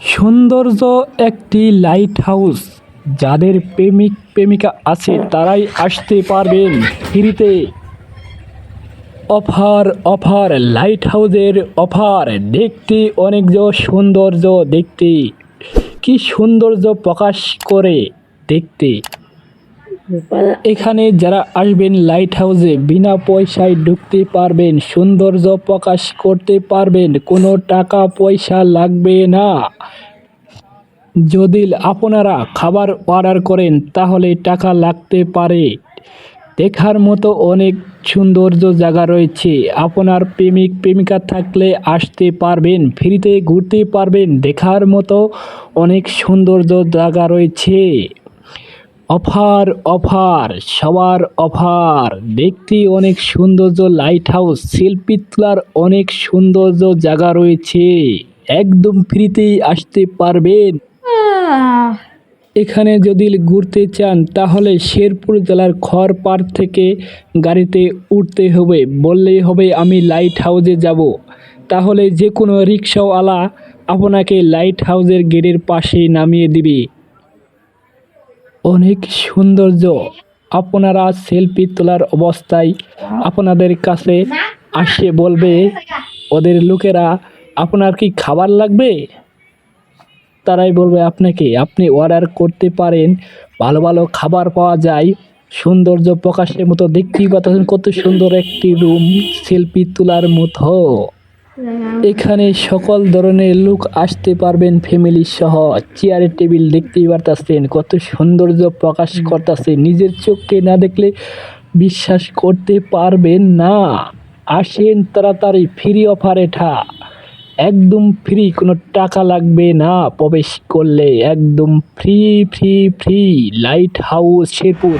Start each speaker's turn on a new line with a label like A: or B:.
A: সৌন্দর্য একটি light house যাদের প্রেমিক, প্রেমিকা আছে, তারাই আসতে পারবেন ফ্রিতে। অফার অফার লাইট হাউসের অফার। দেখতে অনেক সৌন্দর্য দেখতে। কি সৌন্দর্য প্রকাশ করে দেখতে। এখানে যারা আসবেন লাইট হাউসে বিনা পয়সায় ঢুকতে পারবেন, সৌন্দর্য প্রকাশ করতে পারবেন, কোনো টাকা পয়সা লাগবে না। যদি আপনারা খাবার অর্ডার করেন, তাহলে টাকা লাগতে পারে। দেখার মতো অনেক সৌন্দর্য জায়গা রয়েছে। আপনার প্রেমিক, প্রেমিকা থাকলে আসতে পারবেন, ফ্রিতে ঘুরতে পারবেন, দেখার মতো অনেক সৌন্দর্য জায়গা রয়েছে। অফার অফার সবার অফার। দেখতে অনেক সৌন্দর্য লাইট হাউস শিল্পী তোলার অনেক সৌন্দর্য জায়গা রয়েছে। একদম ফ্রিতেই আসতে পারবেন। এখানে যদি ঘুরতে চান তাহলে শেরপুর জেলার খড়পাড় থেকে গাড়িতে উঠতে হবে। বললেই হবে আমি লাইট হাউসে যাব। তাহলে যে কোনো রিক্সাওয়ালা আপনাকে লাইট হাউসের গেটের পাশে নামিয়ে দিবে। অনেক সৌন্দর্য। আপনারা সেলফি তোলার অবস্থায় আপনাদের কাছে আসে বলবে, ওদের লোকেরা, আপনার কি খাবার লাগবে? তারাই বলবে, আপনাকে, আপনি অর্ডার করতে পারেন। ভালো ভালো খাবার পাওয়া যায়। সৌন্দর্য প্রকাশের মতো দেখতেই পাচ্ছেন কত সুন্দর একটি রুম সেলফি তোলার মতো। এখানে সকল ধরনের লোক আসতে পারবেন ফ্যামিলি সহ। চেয়ারের টেবিল দেখতেই পারতেছেন, কত সৌন্দর্য প্রকাশ করতেছে। নিজের চোখকে না দেখলে বিশ্বাস করতে পারবেন না। আসেন তাড়াতাড়ি ফ্রি অফার এটা একদম ফ্রি কোনো টাকা লাগবে না প্রবেশ করলে। একদম free free free light house Sherpur.